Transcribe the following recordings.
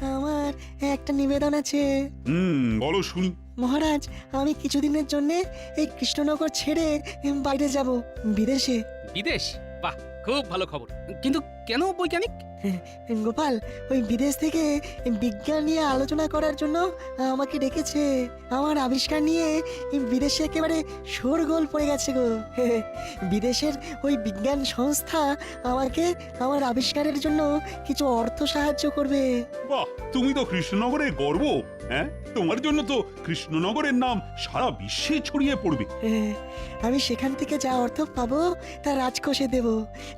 আমার একটা নিবেদন আছে। হুম বলো শুনি। মহারাজ আমি কিছুদিনের জন্য এই কৃষ্ণনগর ছেড়ে বাইরে যাব বিদেশে। বিদেশ? বাহ খুব ভালো খবর। কিন্তু কেন বৈজ্ঞানিক? গোপাল ওই বিদেশ থেকে বিজ্ঞান নিয়ে আলোচনা করার জন্য আমাকে ডেকেছে। আমার আবিষ্কার নিয়ে বিদেশে একেবারে শোরগোল পড়ে গেছে গো। বিদেশের ওই বিজ্ঞান সংস্থা আমাকে আমার আবিষ্কারের জন্য কিছু অর্থ সাহায্য করবে। বাহ তুমি তো কৃষ্ণনগরের গর্ব হ্যাঁ? তোমার জন্য তো কৃষ্ণনগরের নাম সারা বিশ্বে ছড়িয়ে পড়বে। আমি সেখান থেকে যা অর্থ পাবো তা রাজকোষে দেব।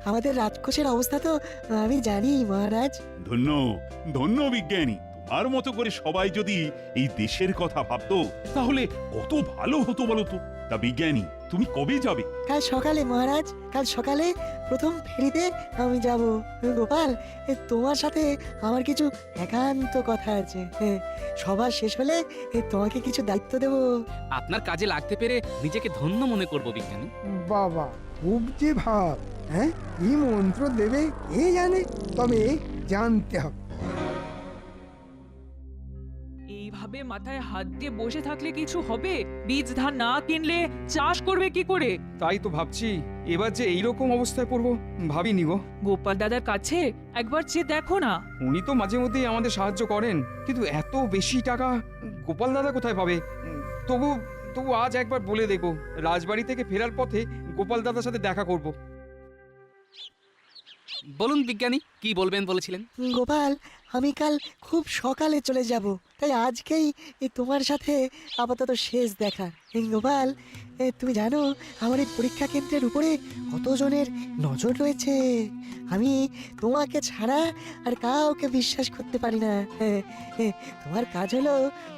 আমাদের রাজকোষের অবস্থা তো আমি জানি মহারাজ। ধন্য ধন্য বিজ্ঞানী। তোমার মতো করে সবাই যদি এই দেশের কথা ভাবতো তাহলে কত ভালো হতো বলো তো? বিজ্ঞানী তুমি কবে যাবে? কাল সকালে মহারাজ কাল সকালে প্রথম ফেরিতে আমি যাব। গোপাল এ, তোমার সাথে আমার কিছু একান্ত কথা আছে। হ্যাঁ, সবার শেষ হলে এ, তোমাকে কিছু দায়িত্ব দেব। আপনার কাজে লাগতে পেরে নিজেকে ধন্য মনে করব বিজ্ঞানী। বাবা খুব যে ভাব হ্যাঁ কি মন্ত্র দেবে কে জানে তবে জানতে হবে এইভাবে মাথায় হাত দিয়ে বসে থাকলে কিছু হবে? বীজ ধান না কিনলে চাষ করবে কি করে? তাই তো ভাবছি এবার যে এইরকম অবস্থায় পড়ব ভাবিনি গো। গোপাল দাদার কাছে একবার চেয়ে দেখো না। উনি তো মাঝে মধ্যেই আমাদের সাহায্য করেন কিন্তু এত বেশি টাকা গোপাল দাদা কোথায় পাবে? তবু তবু আজ একবার বলে দেখো রাজবাড়ি থেকে ফেরার পথে গোপাল দাদার সাথে দেখা করব। বলুন বিজ্ঞানী কি বলবেন বলেছিলেন? গোপাল আমি কাল খুব সকালে চলে যাব। তাই আজকেই তোমার সাথে আপাতত শেষ দেখা। গোপাল তুমি জানো, আমার এই পরীক্ষা কেন্দ্রের উপরে কতজনের নজর রয়েছে? আমি তোমাকে ছাড়া আর কাউকে বিশ্বাস করতে পারি না। তোমার কাজ হলো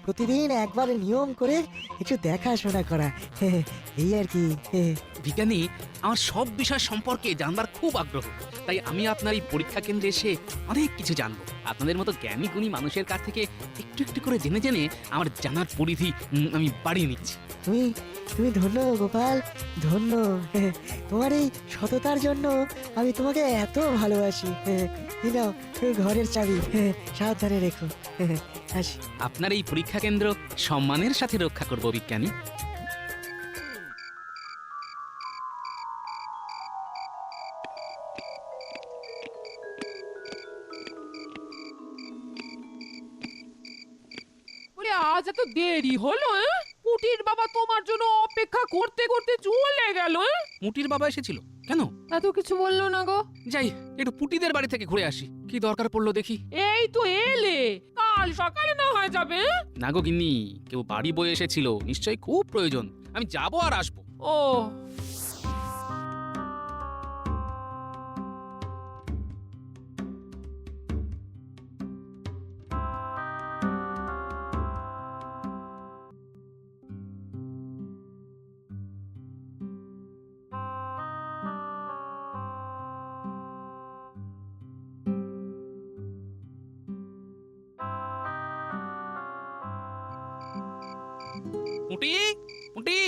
প্রতিদিন একবার নিয়ম করে একটু দেখাশোনা করা। এই আর কি। বিজ্ঞানী, আমার সব বিষয় সম্পর্কে জানবার খুব আগ্রহ। তাই আমি আপনার এই পরীক্ষা কেন্দ্রে এসে অনেক কিছু জানব। আপনাদের মতো জ্ঞানী গুণী মানুষের কাছ থেকে একটু একটু করে জেনে জেনে আমার জানার পরিধি উম, আমি বাড়িয়ে নিচ্ছি। তুমি তুমি ধন্য গোপাল ধন্য। তোমার এই সততার জন্য আমি তোমাকে এত ভালোবাসি। এই নাও এই ঘরের চাবি সাবধানে রেখো। আসি। আপনার এই পরীক্ষা কেন্দ্র সম্মানের সাথে রক্ষা করব বিজ্ঞানী। আজ এত দেরি হলো এ? পুটির বাবা তোমার জন্য অপেক্ষা করতে করতে চলে গেল? মুটির বাবা এসেছিল। কেন? এত কিছু বলল না গো। যাই একটু পুটিদের বাড়ি থেকে ঘুরে আসি। কি দরকার পড়ল দেখি। এই তো এলে। কাল সকালে না হয়ে যাবে না গো গিন্নি কেউ বাড়ি বয়ে এসেছিল। নিশ্চয়ই খুব প্রয়োজন। আমি যাব আর আসব। ও পুটি পুটি।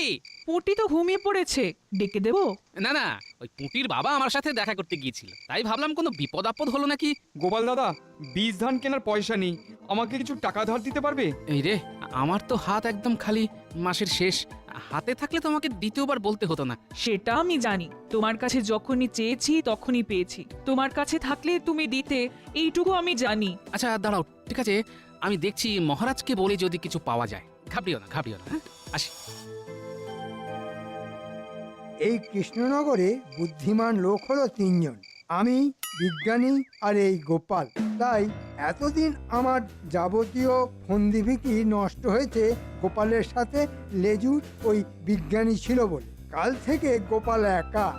পুটি তো ঘুমিয়ে পড়েছে ডেকে দেবো? না না ওই পুটির বাবা আমার সাথে দেখা করতে গিয়েছিল। তাই ভাবলাম কোনো বিপদ আপদ হলো নাকি? গোপাল দাদা বীজ ধান কেনার পয়সা নেই। আমাকে কিছু টাকা ধার দিতে পারবে? এই রে আমার তো হাত একদম খালি মাসের শেষ। হাতে থাকলে তো আমাকে দ্বিতীয়বার বলতে হতো না। সেটা আমি জানি। তোমার কাছে যখনই চেয়েছি তখনই পেয়েছি। তোমার কাছে থাকলে তুমি দিতে এইটুকু আমি জানি। আচ্ছা দাঁড়াও ঠিক আছে। আমি দেখছি মহারাজকে বলে যদি কিছু পাওয়া যায়। ঘাবড়িও না না হ্যাঁ? আসি। এই কৃষ্ণনগরে বুদ্ধিমান লোক হলো তিনজন, আমি, বিজ্ঞানী আর এই গোপাল। তাই এতদিন আমার যাবতীয় ফন্দিভিকি নষ্ট হয়েছে গোপালের সাথে, লেজু ওই বিজ্ঞানী ছিল বলে। কাল থেকে গোপাল একা।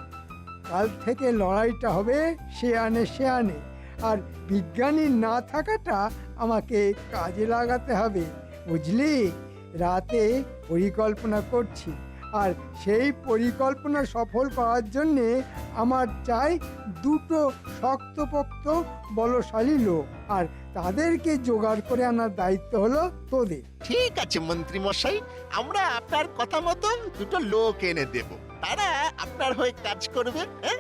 কাল থেকে লড়াইটা হবে সে আনে সে আনে আর বিজ্ঞানী না থাকাটা আমাকে কাজে লাগাতে হবে, বুঝলি? রাতে পরিকল্পনা করছি। আর সেই পরিকল্পনা সফল করার জন্যে আমার চাই দুটো শক্তপোক্ত বলশালী লোক। আর তাদেরকে জোগাড় করে আনার দায়িত্ব হলো তোদের। ঠিক আছে মন্ত্রী মশাই আমরা আপনার কথা মতো দুটো লোক এনে দেব। তারা আপনার হয়ে কাজ করবে হ্যাঁ?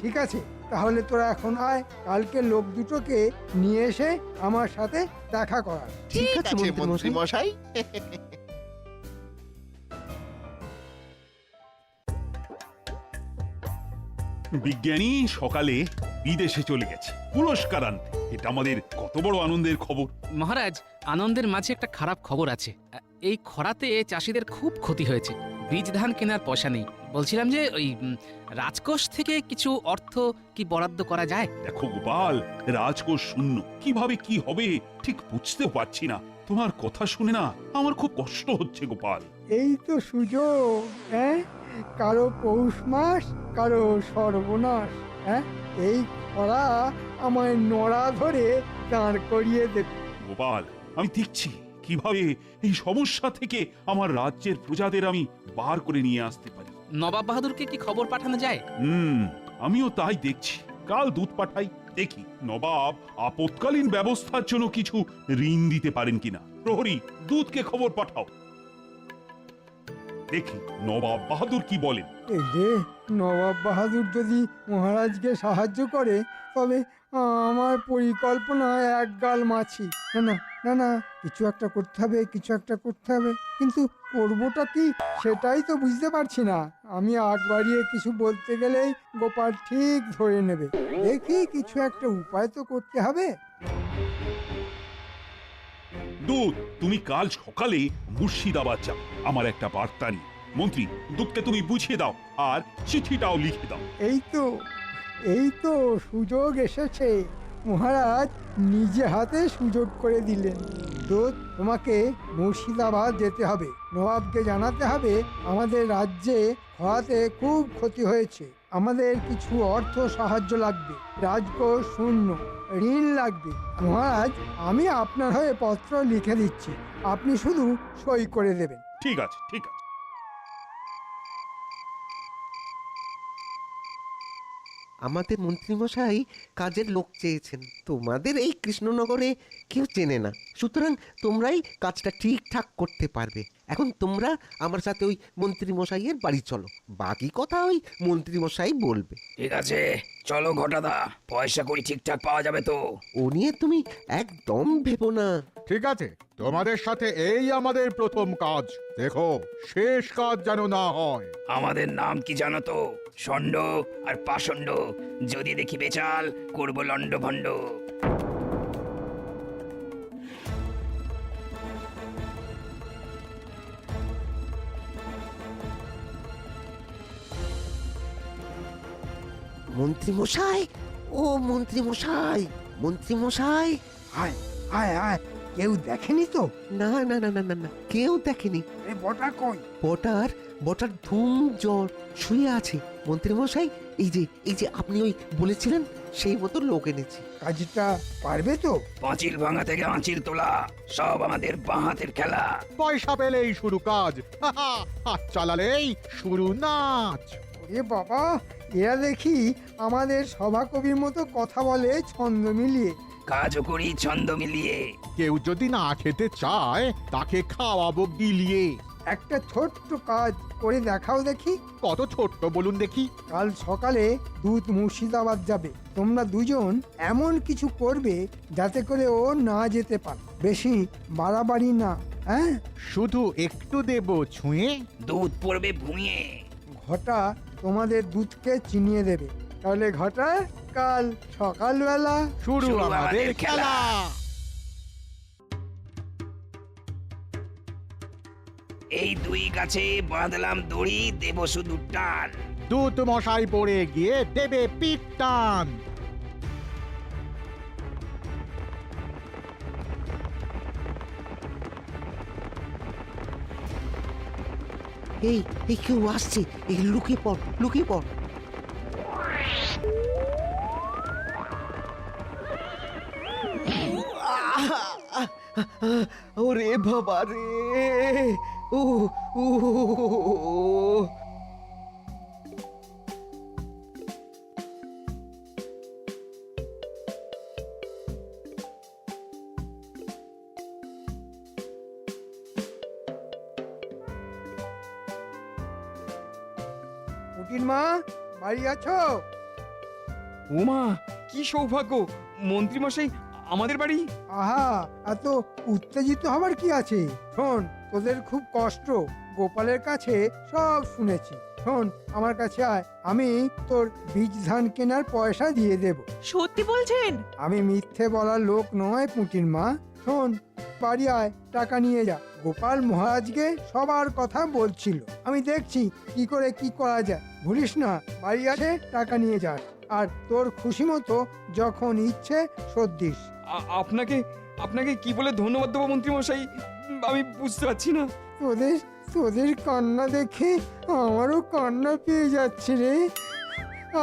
ঠিক আছে। তাহলে তোরা এখন আয় কালকে লোক দুটোকে নিয়ে এসে আমার সাথে দেখা করা। ঠিক আছে মন্ত্রী মশাই। বিজ্ঞানী সকালে বিদেশে চলে গেছে পুরস্কার আনতে। এটা আমাদের কত বড় আনন্দের খবর। মহারাজ আনন্দের মাঝে একটা খারাপ খবর আছে। এই খরাতে চাষিদের খুব ক্ষতি হয়েছে। বীজ ধান কেনার পয়সা নেই। বলছিলাম যে ওই উম, রাজকোষ থেকে কিছু অর্থ কি বরাদ্দ করা যায়? দেখো গোপাল রাজকোষ শূন্য। কীভাবে কি হবে ঠিক বুঝতে পারছি না। তোমার কথা শুনে না আমার খুব কষ্ট হচ্ছে গোপাল। এই তো সুযোগ হ্যাঁ? কারও পৌষ মাস কারও সর্বনাশ হ্যাঁ? এই খরা আমায় নড়া ধরে দাঁড় করিয়ে দেবে গোপাল আমি দেখছি কীভাবে এই সমস্যা থেকে আমার রাজ্যের প্রজাদের আমি বার করে নিয়ে আসতে পারি। নবাব বাহাদুরকে কি খবর পাঠানো যায়? হুম আমিও তাই দেখছি। কাল দুধ পাঠাই দেখি নবাব আপৎকালীন ব্যবস্থার জন্য কিছু ঋণ দিতে পারেন কিনা। প্রহরী দুধকে খবর পাঠাও। দেখি নবাব বাহাদুর কি বলেন। এই যে নবাব বাহাদুর যদি মহারাজকে সাহায্য করে তবে আমার পরিকল্পনা এক গাল মাছি না না। না না কিছু একটা করতে হবে কিছু একটা করতে হবে। কিন্তু করবোটা কি? সেটাই তো বুঝতে পারছি না। আমি আগ বাড়িয়ে কিছু বলতে গেলেই গোপাল ঠিক ধরে নেবে। দেখি কিছু একটা উপায় তো করতে হবে। দুধ তুমি কাল সকালে মুর্শিদাবাদ যাও। আমার একটা বার্তা নিয়ে। মন্ত্রী দুধকে তুমি বুঝিয়ে দাও আর চিঠিটাও লিখে দাও। এই তো এই তো সুযোগ এসেছে। মহারাজ নিজে হাতে সুযোগ করে দিলেন। তোমাকে মুর্শিদাবাদ যেতে হবে। নবাবকে জানাতে হবে আমাদের রাজ্যে খরাতে খুব ক্ষতি হয়েছে। আমাদের কিছু অর্থ সাহায্য লাগবে। রাজকোষ শূন্য, ঋণ লাগবে। মহারাজ, আমি আপনার হয়ে পত্র লিখে দিচ্ছি। আপনি শুধু সই করে দেবেন। ঠিক আছে ঠিক আছে। আমাদের মন্ত্রীমশাই কাজের লোক চেয়েছেন। তোমাদের এই কৃষ্ণনগরে কেউ চেনে না। সুতরাং তোমরাই কাজটা ঠিকঠাক করতে পারবে। এখন তোমরা আমার সাথে ওই মন্ত্রীমশাইয়ের বাড়ি চলো। বাকি কথা ওই মন্ত্রীমশাই বলবে। ঠিক আছে। চলো ঘটাদা পয়সা করি ঠিকঠাক পাওয়া যাবে তো। ও নিয়ে তুমি একদম ভেবো না। ঠিক আছে। তোমাদের সাথে এই আমাদের প্রথম কাজ। দেখো শেষ কাজ যেন না হয়। আমাদের নাম কি জানো তো? ষণ্ড আর পাষণ্ড। যদি দেখি বেচাল করব লন্ড ভণ্ড মন্ত্রীমশাই ও মন্ত্রীমশাই মন্ত্রীমশাই। আয় আয় আয় কেউ দেখেনি তো? না না না না না না কেউ দেখেনি। এ বটা কই? বটার বটার ধুম জ্বর শুয়ে আছে। মন্ত্রীমশাই এই যে এই যে আপনি ওই বলেছিলেন সেই মতো লোক এনেছি। কাজটা পারবে তো? পাঁচিল ভাঙা থেকে আঁচিল তোলা সব আমাদের বাঁ হাতের খেলা। পয়সা পেলেই শুরু কাজ। হাত চালালেই শুরু নাচ। ওরে বাবা এরা দেখি আমাদের সভাকবির মতো কথা বলে ছন্দ মিলিয়ে। কাজও করি ছন্দ মিলিয়ে। কেউ যদি না খেতে চায় তাকে খাওয়াবো গিলিয়ে। একটা ছোট্ট কাজ করে দেখাও দেখি। কত ছোট্ট বলুন দেখি। কাল সকালে দুধ মুর্শিদাবাদ যাবে। তোমরা দুজন এমন কিছু করবে যাতে করে ও না যেতে পারে। বেশি বাড়াবাড়ি না হ্যাঁ? শুধু একটু দেব ছুঁয়ে। দুধ পড়বে ভুঁয়ে ঘটা তোমাদের দুধকে চিনিয়ে দেবে। তাহলে ঘটা কাল সকালবেলা শুরু আমাদের খেলা। এই দুই গাছে বাঁধলাম দড়ি দেব শুধু টান। দুধ মশাই পড়ে গিয়ে দেবে পিঠ টান। এই এই কেউ আসছে। এই লুকিয়ে পড় লুকিয়ে পড়। ওরে বাবা রে ও ও মা বাড়ি আছো ওমা কি সৌভাগ্য মন্ত্রীমশাই আমাদের বাড়ি? আহা এত উত্তেজিত হবার কি আছে? শোন তোদের খুব কষ্ট। গোপালের কাছে সব শুনেছি। শোন আমার কাছে আয়। আমি তোর বীজ ধান কেনার পয়সা দিয়ে দেব। সত্যি বলছেন? আমি মিথ্যে বলার লোক নয় পুঁটির মা। শোন বাড়ি আয় টাকা নিয়ে যা। গোপাল মহারাজকে সবার কথা বলছিল। আমি দেখছি কি করে কি করা যায়। ভুলিস না বাড়ি আসে টাকা নিয়ে যাস। আর তোর খুশি মতো যখন ইচ্ছে শোধ দিস। আপনাকে আপনাকে কি বলে ধন্যবাদ দেবো মন্ত্রীমশাই? আমি বুঝতে পারছি না। তোদের তোদের কান্না দেখে আমারও কান্না পেয়ে যাচ্ছে রে।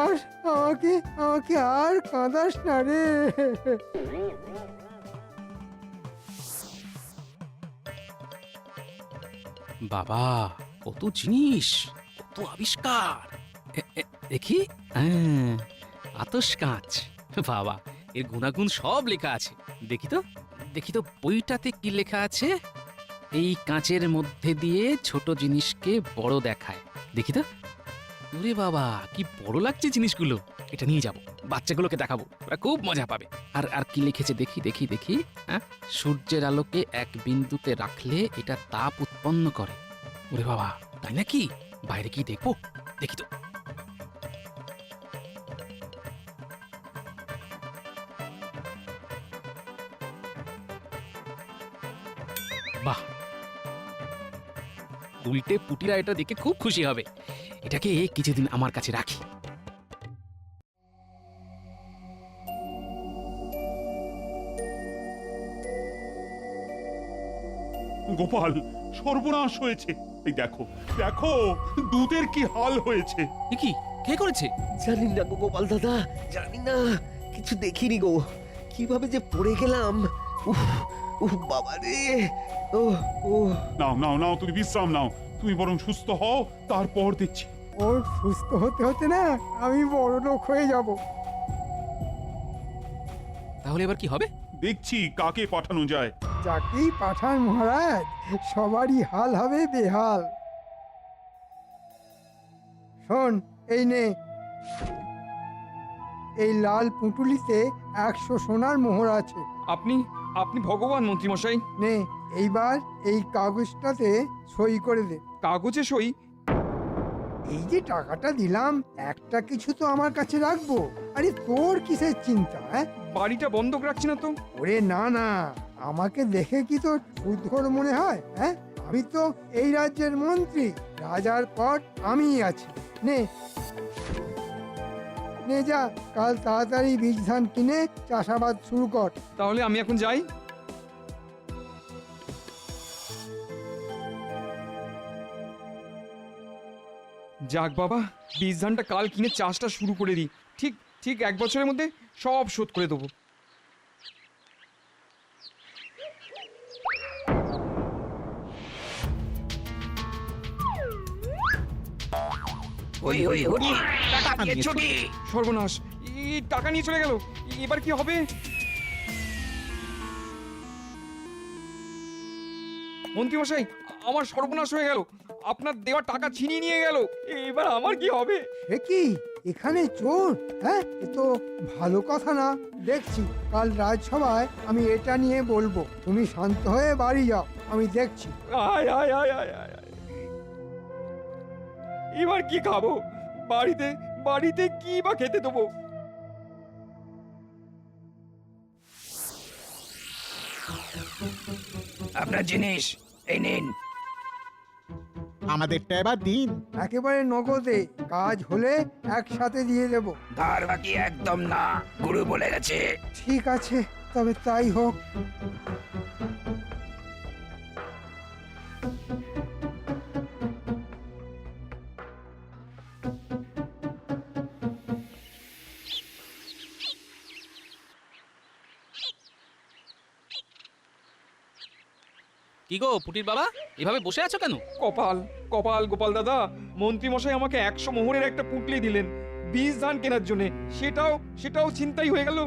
আর আমাকে আমাকে আর কাঁদাস না রে। বাবা কত জিনিস কত আবিষ্কার। দেখি হ্যাঁ, আতস কাঁচ। বাবা, এর গুণাগুণ সব লেখা আছে। দেখি তো দেখি তো বইটাতে কি লেখা আছে? এই কাঁচের মধ্যে দিয়ে ছোট জিনিসকে বড় দেখায়। দেখি তো। ওরে বাবা, কি বড় লাগছে জিনিসগুলো। এটা নিয়ে যাব, বাচ্চাগুলোকে দেখাবো। ওরা খুব মজা পাবে। আর আর কি লিখেছে? দেখি দেখি দেখি। হ্যাঁ সূর্যের আলোকে এক বিন্দুতে রাখলে এটা তাপ উৎপন্ন করে। ওরে বাবা, তাই নাকি? বাইরে কি দেখব? দেখি তো। উল্টে পুটিরা এটা দেখে খুব খুশি হবে। এটাকে কিছুদিন আমার কাছে রাখি। গোপাল সর্বনাশ হয়েছে। এই দেখো দেখো দুধের কি হাল হয়েছে। কি? কে করেছে? জানি না গো গোপাল দাদা জানি না। কিছু দেখিনি গো। কীভাবে যে পড়ে গেলাম। উফ উফ বাবা রে নাও নাও নাও তুমি বিশ্রাম নাও। তুমি বরং সুস্থ হও তারপর দেখছি। ওর সুস্থ হতে হতে না আমি বড় লোক হয়ে যাব। তাহলে এবার কি হবে? দেখছি কাকে পাঠানো যায়। যাকেই পাঠান মহারাজ সবারই হাল হবে বেহাল। শোন এই নে। এই লাল পুঁটুলিতে একশো সোনার মোহর আছে। আপনি আপনি ভগবান মন্ত্রীমশাই। নে এইবার এই কাগজটাতে সই করে দে। কাগজে সই? এই যে টাকাটা দিলাম একটা কিছু তো আমার কাছে রাখব। আরে তোর কিসের চিন্তা হ্যাঁ? বাড়িটা বন্ধক রাখছি না তো। ওরে না না আমাকে দেখে কি তোর উদ্ঘর মনে হয় হ্যাঁ? আমি তো এই রাজ্যের মন্ত্রী রাজার পর আমিই আছি। নে। নে যা, কাল তাড়াতাড়ি বীজ ধান কিনে চাষাবাদ শুরু কর। তাহলে আমি এখন যাই। যাক বাবা, বীজ ধানটা কাল কিনে চাষটা শুরু করে দিই। ঠিক ঠিক এক বছরের মধ্যে সব শোধ করে দেবো। ওই ওই হরি টাকা দিয়ে ছুটি। সর্বনাশ। এই টাকা নিয়ে চলে গেল। এবার কি হবে? মন্ত্রীমশাই আমার সর্বনাশ হয়ে গেল। আপনার দেওয়া টাকা ছিনিয়ে নিয়ে গেল। এবার আমার কি হবে? সে কি? এখানে চোর? হ্যাঁ এ তো ভালো কথা না। দেখছি কাল রাজসভায় আমি এটা নিয়ে বলব। তুমি শান্ত হয়ে বাড়ি যাও। আমি দেখছি। আয় আয় আয় আয় আয়। এবার কি খাব? বাড়িতে বাড়িতে কি বা খেতে দেবো? আপনার জিনিস এই নিন। আমাদেরটা এবার দিন। একেবারে নগদে কাজ হলে একসাথে দিয়ে দেব। ধার বাকি একদম না গুরু বলে গেছে। ঠিক আছে তবে তাই হোক। কি গো পুটির বাবা? এভাবে বসে আছো কেন? কপাল কপাল গোপাল দাদা মন্ত্রী মশাই আমাকে একশো মোহরের একটা পুঁটলি দিলেন। বীজ ধান কেনার জন্য। সেটাও সেটাও চিন্তাই হয়ে গেল।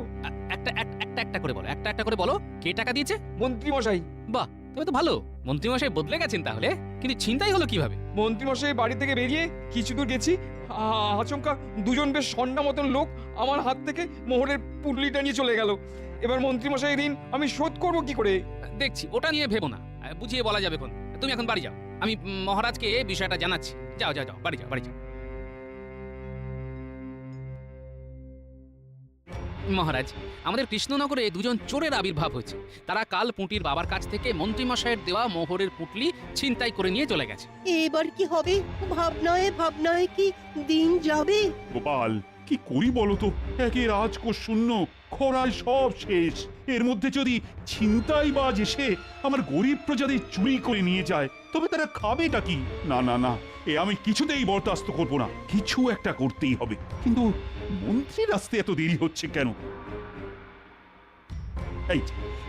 একটা একটা একটা করে বলো একটা একটা করে বলো কে টাকা দিয়েছে? মন্ত্রী মশাই বাহ তবে তো ভালো। মন্ত্রীমশাই বদলে গেছেন তাহলে? কিন্তু চিন্তাই হলো কীভাবে? মন্ত্রী মশাই বাড়ি থেকে বেরিয়ে কিছু দূর গেছি। আচমকা দুজন বেশ সন্না মতন লোক আমার হাত থেকে মোহরের পুটলিটা নিয়ে চলে গেল। এবার মন্ত্রীমশাই ঋণ আমি শোধ করব কি করে? দেখছি ওটা নিয়ে ভেবো না। বুঝিয়ে বলা যাবে কোন তুমি এখন বাড়ি যাও। আমি মহারাজকে বিষয়টা জানাচ্ছি। যাও যাও যাও বাড়ি যাও বাড়ি যাও। মহারাজ আমাদের কৃষ্ণনগরে দুজন চোরের আবির্ভাব হয়েছে। তারা কাল পুঁটির বাবার কাছ থেকে মন্ত্রীমশাইয়ের দেওয়া মোহরের পুটলি ছিনতাই করে নিয়ে চলে গেছে। এবার কি হবে? ভাবনায় ভাবনায় কি দিন যাবে? গোপাল কি করি বলো তো? একে রাজকোষ শূন্য, খরায় সব শেষ। এর মধ্যে যদি ছিনতাই বাজ এসে আমার গরিব প্রজাদের চুরি করে নিয়ে যায়, তবে তারা খাবেটা কি? না না না, এ আমি কিছুতেই বরদাস্ত করব না। কিছু একটা করতেই হবে। কিন্তু মন্ত্রীর আসতে এত দেরি হচ্ছে কেন? এই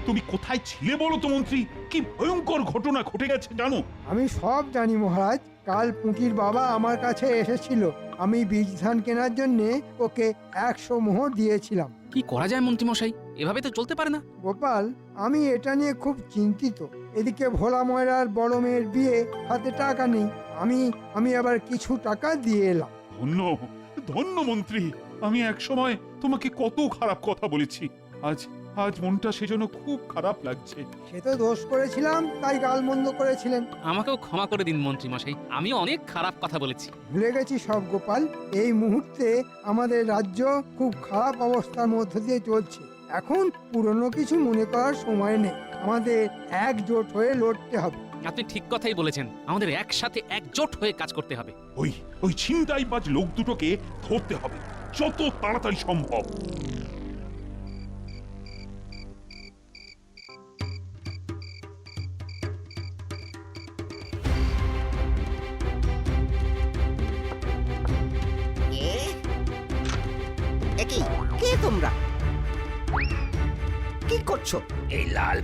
তুমি কোথায় ছিলে বলো তো মন্ত্রী? কি ভয়ঙ্কর ঘটনা ঘটে গেছে জানো? আমি সব জানি মহারাজ, কাল পুঁটির বাবা আমার কাছে এসেছিল। আমি বীজ ধান কেনার জন্যে ওকে একশো মোহর দিয়েছিলাম। কি করা যায় মন্ত্রীমশাই? এভাবে তো চলতে পারে না। গোপাল আমি এটা নিয়ে খুব চিন্তিত। এদিকে ভোলা ময়রার বড় মেয়ের বিয়ে হাতে টাকা নেই। আমি আমি আবার কিছু টাকা দিয়ে এলাম। ধন্য ধন্য মন্ত্রী আমি এক সময় তোমাকে কত খারাপ কথা বলেছি। আজ আজ মনটা সেজন্য খুব খারাপ লাগছে। সে তো দোষ করেছিলাম তাই গালমন্দ করেছিলেন। আমাকেও ক্ষমা করে দিন মন্ত্রীমশাই আমি অনেক খারাপ কথা বলেছি। ভুলে গেছি সব গোপাল। এই মুহূর্তে আমাদের রাজ্য খুব খারাপ অবস্থার মধ্য দিয়ে চলছে। এখন পুরনো কিছু মনে করার সময় নেই। আমাদের একজোট হয়ে লড়তে হবে। আপনি ঠিক কথাই বলেছেন। আমাদের একসাথে একজোট হয়ে কাজ করতে হবে। ওই ওই ছিনতাই বাজ লোক দুটোকে ধরতে হবে যত তাড়াতাড়ি সম্ভব।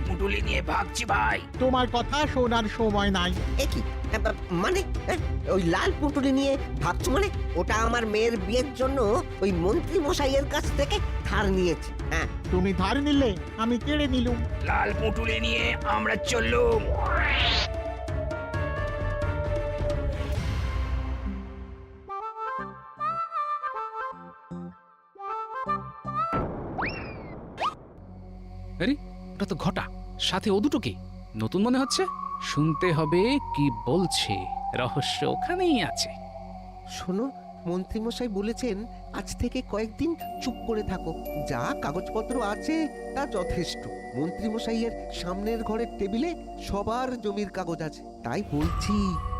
পুটুলি নিয়ে ভাগছি ভাই। তোমার কথা শোনার সময় নাই। একই মানে? হ্যাঁ, ওই লাল পুটুলি নিয়ে ভাবছ মানে? ওটা আমার মেয়ের বিয়ের জন্য ওই মন্ত্রী মশাইয়ের কাছ থেকে ধার নিয়েছে। হ্যাঁ। তুমি ধার নিলে আমি কেড়ে নিলুম। লাল পুটুলি নিয়ে আমরা চললুম। আরে ওটা তো ঘটা। সাথে ও দুটো কি নতুন মনে হচ্ছে? শুনতে হবে কি বলছে। রহস্য ওখানেই আছে। শোনো মন্ত্রীমশাই বলেছেন আজ থেকে কয়েকদিন চুপ করে থাকো। যা কাগজপত্র আছে তা যথেষ্ট। মন্ত্রীমশাইয়ের সামনের ঘরের টেবিলে সবার জমির কাগজ আছে। তাই বলছি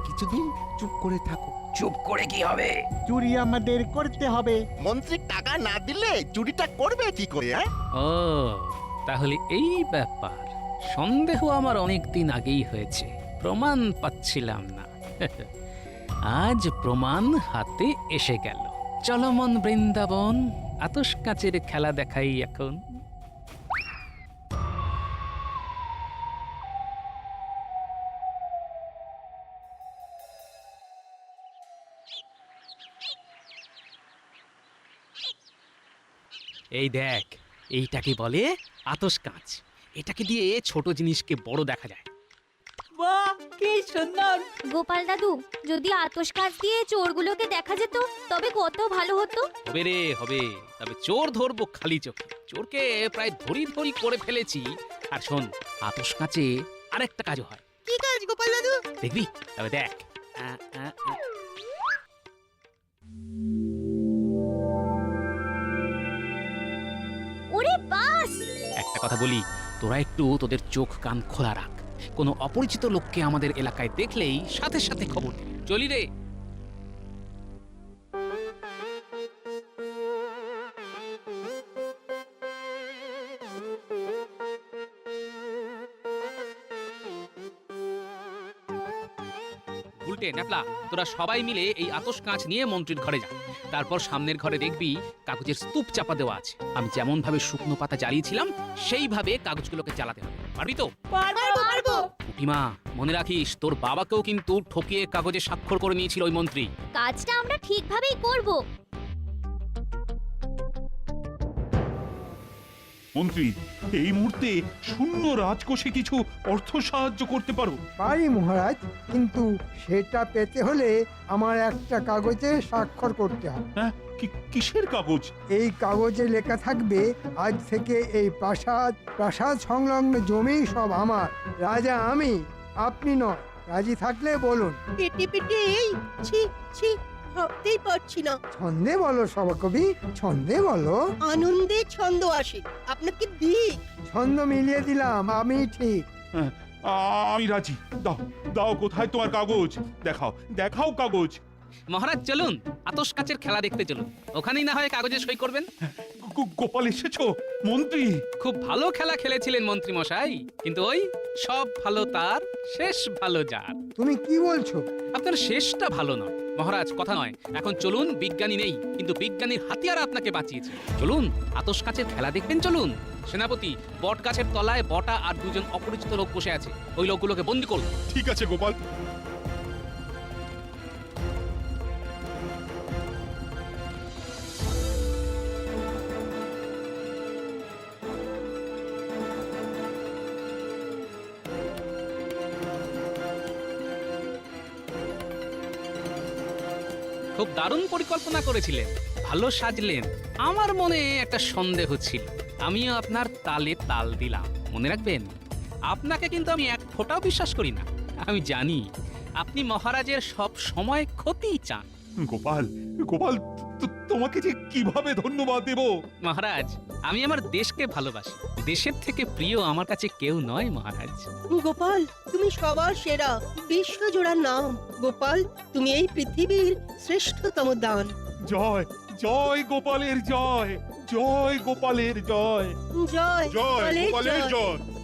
কিছুদিন চুপ করে থাকো। চুপ করে কি হবে? চুরি আমাদের করতে হবে। মন্ত্রী টাকা না দিলে চুরিটা করবে কি করে হ্যাঁ? ও তাহলে এই ব্যাপার। সন্দেহ আমার অনেক দিন আগেই হয়েছে। প্রমাণ পাচ্ছিলাম না। আজ প্রমাণ হাতে এসে গেল। চলমন বৃন্দাবন, আতস কাচের খেলা দেখাই এখন। এই দেখ, এইটাকে বলে আতস কাঁচ। এটাকে দিয়ে ছোট জিনিসকে বড় দেখা যায়। বাহ কি সুন্দর। গোপাল দাদু যদি আতস কাজ দিয়ে চোরগুলোকে দেখা যেত তবে কত ভালো হতো। হবে রে হবে। তবে চোর ধরবো খালি চোখে। চোরকে প্রায় ধরি ধরি করে ফেলেছি। আর শোন আতস কাঁচে আরেকটা কাজও হয়। কি কাজ গোপাল দাদু? দেখবি? তবে দেখ। আ, আ, কথা বলি, তোরা একটু তোদের চোখ কান খোলা রাখ। কোনো অপরিচিত লোককে আমাদের এলাকায় দেখলেই সাথে সাথে খবর চলি রে। উল্টে ন্যাপলা। তোরা সবাই মিলে এই আতস কাঁচ নিয়ে মন্ত্রীর ঘরে যা। তারপর সামনের ঘরে দেখবি কাগজের স্তূপ চাপা দেওয়া আছে। আমি যেমন ভাবে শুকনো পাতা জ্বালিয়েছিলাম সেইভাবে কাগজগুলোকে জ্বালাতে হবে। পারবি তো? পারব পারব। উঠিমা মনে রাখিস তোর বাবাকেও কিন্তু ঠকিয়ে কাগজে স্বাক্ষর করে নিয়েছিল ওই মন্ত্রী। কাজটা আমরা ঠিকভাবেই করব। মন্ত্রী এই মুহূর্তে শূন্য রাজকোষে কিছু অর্থ সাহায্য করতে পারো। পারি মহারাজ কিন্তু সেটা পেতে হলে আমার একটা কাগজে স্বাক্ষর করতে হবে। হ্যাঁ কি- কিসের কাগজ? এই কাগজে লেখা থাকবে আজ থেকে এই প্রাসাদ প্রাসাদ সংলগ্ন জমি সব আমার। রাজা আমি আপনি নয় রাজি থাকলে বলুন। পেটে পেটে এই ছি ছি। ভাবতেই পারছি না। ছন্দে বলো সভাকবি ছন্দে বলো। আনন্দে ছন্দ আসে আপনাকে দিই ছন্দ মিলিয়ে দিলাম আমি ঠিক। হ্যাঁ, আমি রাজি। দাও দাও কোথায় তোমার কাগজ? দেখাও দেখাও কাগজ। মহারাজ চলুন আতস কাচের খেলা দেখতে চলুন। ওখানেই না হয় কাগজে সই করবেন? গো- গোপাল এসেছ? মন্ত্রী? খুব ভালো খেলা খেলেছিলেন মন্ত্রী মশাই কিন্তু ওই সব ভালো তার শেষ ভালো যার। তুমি কি বলছো? আপনার শেষটা ভালো নয়। মহারাজ, কথা নয়। এখন চলুন, বিজ্ঞানী নেই, কিন্তু বিজ্ঞানীর হাতিয়ার আপনাকে বাঁচিয়েছে। চলুন, আতস কাছে খেলা দেখবেন, চলুন। সেনাপতি, বট গাছের তলায় বটা আর দুজন অপরিচিত লোক বসে আছে। ওই লোকগুলোকে বন্দি করুন। ঠিক আছে, গোপাল। খুব দারুণ পরিকল্পনা করেছিলেন। ভালো সাজলেন। আমার মনে একটা সন্দেহ ছিল। আমিও আপনার তালে তাল দিলাম। মনে রাখবেন? আপনাকে কিন্তু আমি এক ফোটাও বিশ্বাস করি না। আমি জানি, আপনি মহারাজের সব সময় ক্ষতি চান। গোপাল গোপাল তো- তোমাকে যে কীভাবে ধন্যবাদ দেব? মহারাজ আমি আমার দেশকে ভালোবাসি। দেশের থেকে প্রিয় আমার কাছে কেউ নয় মহারাজ। গোপাল তুমি সবার সেরা। বিশ্বজোড়ার নাম। গোপাল তুমি এই পৃথিবীর শ্রেষ্ঠতম দান। জয় জয় গোপালের জয় জয় গোপালের জয়। জয় জয় গোপালের। জয়।